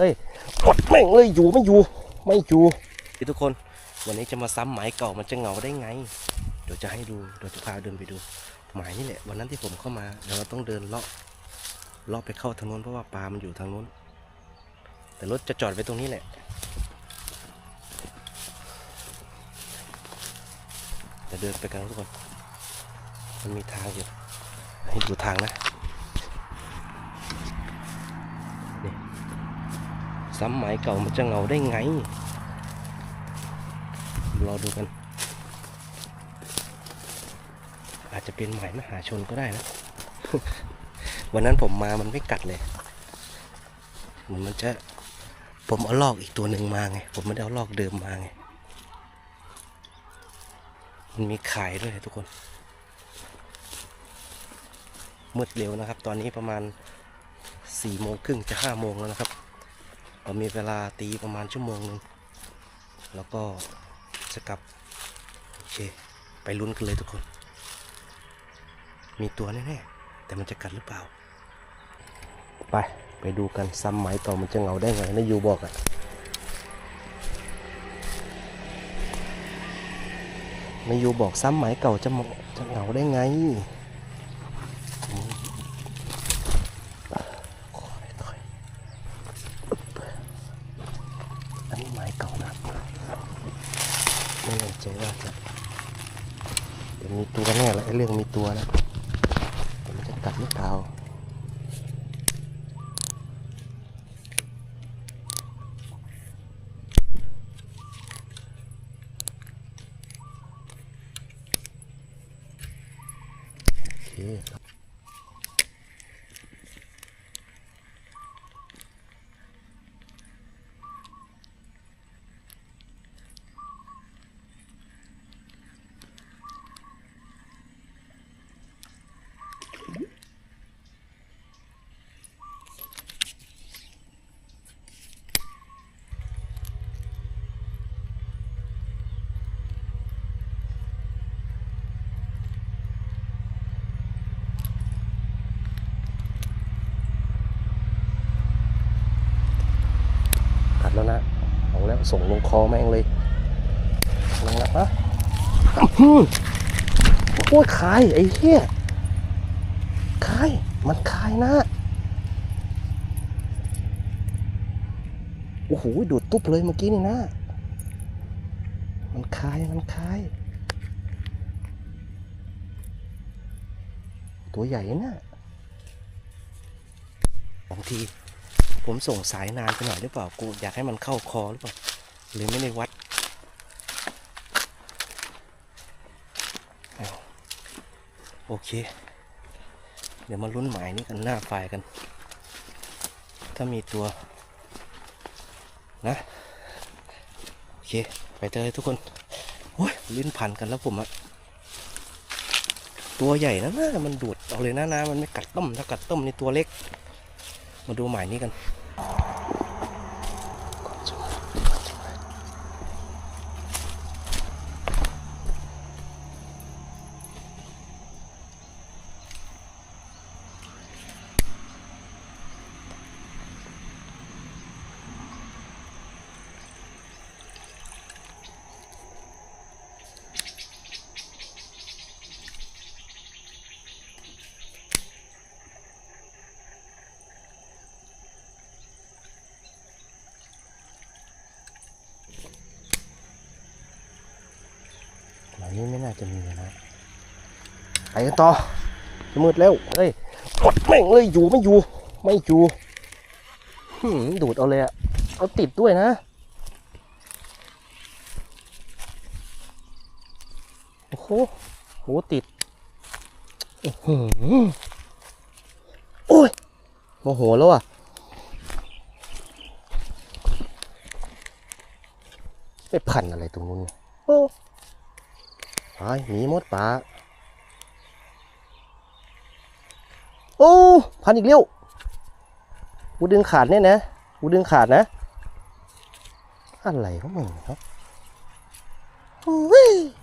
เฮ้ยกดแม่งเลยอยู่ไม่อยู่ ไม่อยู่พี่ทุกคน วันนี้จะมาซ้ำหมายเก่ามันจะเหงาได้ไง เดี๋ยวจะให้ดูเดี๋ยวจะพาเดินไปดูหมายนี่แหละ วันนั้นที่ผมเข้ามาเดี๋ยวเราต้องเดินเลาะเลาะไปเข้าทางนู้นเพราะว่าปลามันอยู่ทางนู้น แต่รถจะจอดไว้ตรงนี้แหละ จะเดินไปกันทุกคน มันมีทางอยู่ให้ดูทางนะนี่ ซ้ำหมายเก่ามันจะเหงาได้ไง รอดูกัน อาจจะเป็นหมายมหาชนก็ได้นะ วันนั้นผมมามันไม่กัดเลย เหมือนมันจะ ผมเอาลอกอีกตัวหนึ่งมาไง ผมไม่ได้เอาลอกเดิมมาไง มันมีขายด้วยทุกคน มืดเร็วนะครับ ตอนนี้ประมาณสี่โมงครึ่งจะห้าโมงแล้วนะครับ เรามีเวลาตีประมาณชั่วโมงหนึ่งแล้วก็จะกลับ โอเค ไปลุ้นกันเลยทุกคน มีตัวแน่ๆแต่มันจะกัดหรือเปล่า ไปไปดูกันซ้ำไหมต่อมันจะเหงาได้ไงนะยูบอกอะนายยูบอกซ้ำไหมเก่าจะมจะเหงาได้ไง อันนี้ไม้เก่านะ ไม่แน่ใจว่าจะเดี๋ยวมีตัวแน่แหละไอ้เรื่องมีตัวนะแต่มันจะกัดหรือเปล่าโอเคครับกัดแล้วนะเอา แล้ว ส่งลงคอแม่งเลยลงแล้วฮะอื้อหือโอ้ยคายไอ้เหี้ยคาย มันคายนะโอ้โหดูดตุ๊บเลยเมื่อกี้นี่นะ มันคาย มันคาย ตัวใหญ่นะบางที ผมส่งสายนานไปหน่อยหรือเปล่ากูอยากให้มันเข้าคอหรือเปล่าหรือไม่ได้วัดโอเค เดี๋ยวมาลุ้นหมายนี้กันหน้าไฟกัน ถ้ามีตัวนะโอเค ไปเจอเลยทุกคนโอ้ยลิ้นพันกันแล้วผมอะตัวใหญ่นะนะมันดูดเอาเลยนะนะมันไม่กัดต้มถ้ากัดต้มในตัวเล็ก มาดูหมายนี้กัน จะมีนะไปกันต่อจะมืดแล้วเฮ้ยกดแม่งเลยอยู่ไม่อยู่ ไม่อยู่หืมดูดเอาเลยอะเอาติดด้วยนะโอ้โหโหติดอื้อหือโอ้ยโมโหแล้วอะไปพันอะไรตรงนู้นเนี่ยโอ้ ไอ้หมีมดป่าโอ้พันอีกเลี้ยวกูดึงขาดเนี่ยนะกูดึงขาดนะ อะไรของมึงครับ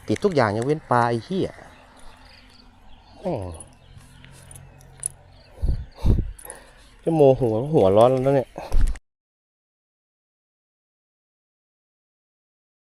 ติดทุกอย่างยังเว้นปลาไอ้เหี้ยจะโมหัวหัวร้อนแล้วเนี่ย